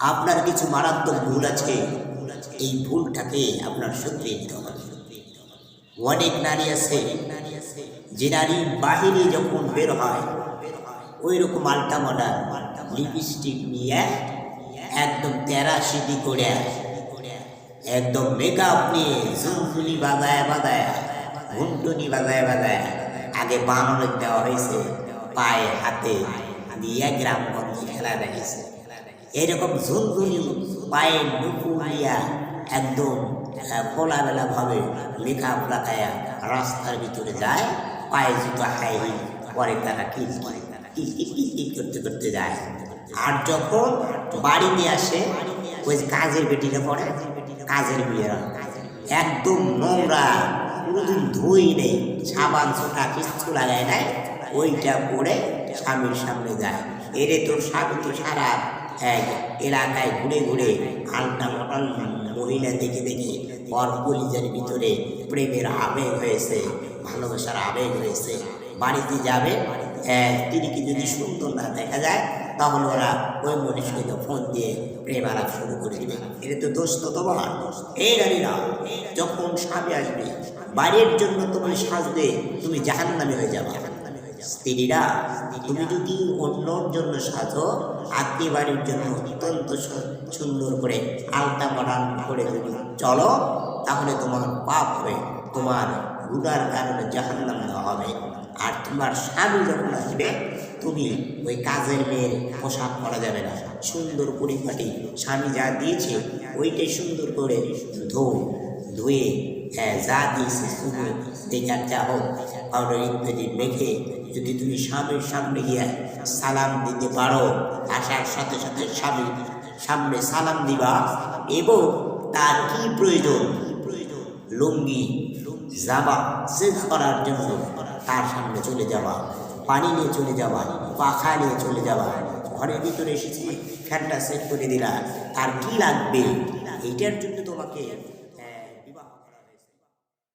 আপনার কিছু মারাত্মক ভুল আছে, এই ভুলটাকে আপনার সত্যি নিতে হবে। অনেক নারী আছে, যে নারী বাহিরে যখন বের হয় ওই রকম আলটা মডার লিপস্টিক নিয়ে একদম তেরা সিদ্ধি করে, একদম মেকআপ নিয়ে ঝুলঝুলি বাজায় বাজায় ঘুমটুনি বাজায় বাজায়, আগে বানর দেওয়া হয়েছে, পায়ে হাতে দিয়ে গ্রামগঞ্জে খেলা দেখেছে এরকম ঝুলঝুলি পায়ে দিয়া একদম খোলাবেলা ভাবে লেখা লাগায়া রাস্তার ভিতরে যায়, পায়ে জুতো হিল পরে তারা কিল করতে করতে যায়। আর যখন বাড়িতে আসে, ওই কাজের বেটিরা পড়ে, কাজের মেয়েরা। একদম নোংরা, কোনোদিন ধুই নেই, সাবান ছোটা, কিচ্ছু লাগায় নাই, ওইটা পরে স্বামীর সামনে যায়। এরে তোর স্বামী তো সারা এক এলাকায় ঘুরে ঘুরে আলটা মটাল মহিলা দেখে দেখে ওর কলিজার ভিতরে প্রেমের আবেগ হয়েছে, ভালোবাসার আবেগ হয়েছে। বাড়িতে যাবে তিনিকে যদি সুন্দর না দেখা যায়, তাহলে ওরা ওই মনীষকে ফোন দিয়ে প্রেম আলাপ শুরু করে দিবে। এটা তো দোষ তো তোমার। এই নারীরা, যখন স্বামী আসবে, বাড়ির জন্য তুমি সাজবে, তুমি জাহান নামে হয়ে যাবে। স্ত্রীরা, তুমি যদি অন্যর জন্য সাজো আত্মীয় বাড়ির জন্য অত্যন্ত সুন্দর করে আলতা মডার্ন করে যদি চলো, তাহলে তোমার পাপ হবে, তোমার গুনার কারণে জাহান্নাম দেওয়া হবে। আর তোমার স্বামী যখন আসবে, তুমি ওই কাজের মেয়ের পোশাক করা যাবে না। সুন্দর পরিপাটি স্বামী যা দিয়েছে, ওইটাই সুন্দর করে ধো ধুয়ে যা দিয়েছে শুধু দেখার যা হোক পাউডার ইত্যাদি মেখে যদি তুমি স্বামীর সামনে গিয়ে সালাম দিতে পারো আসার সাথে সাথে স্বামীর সামনে সালাম দিবা এবং তার কি প্রয়োজন লুঙ্গি জামা চেঞ্জ করার জন্য তার সামনে চলে যাওয়া পানি নিয়ে চলে যাওয়া পাখা নিয়ে চলে যাওয়া ঘরের ভিতরে এসেছি ফ্যানটা সেট করে দিলা তার কি লাগবে এইটার জন্য তোমাকে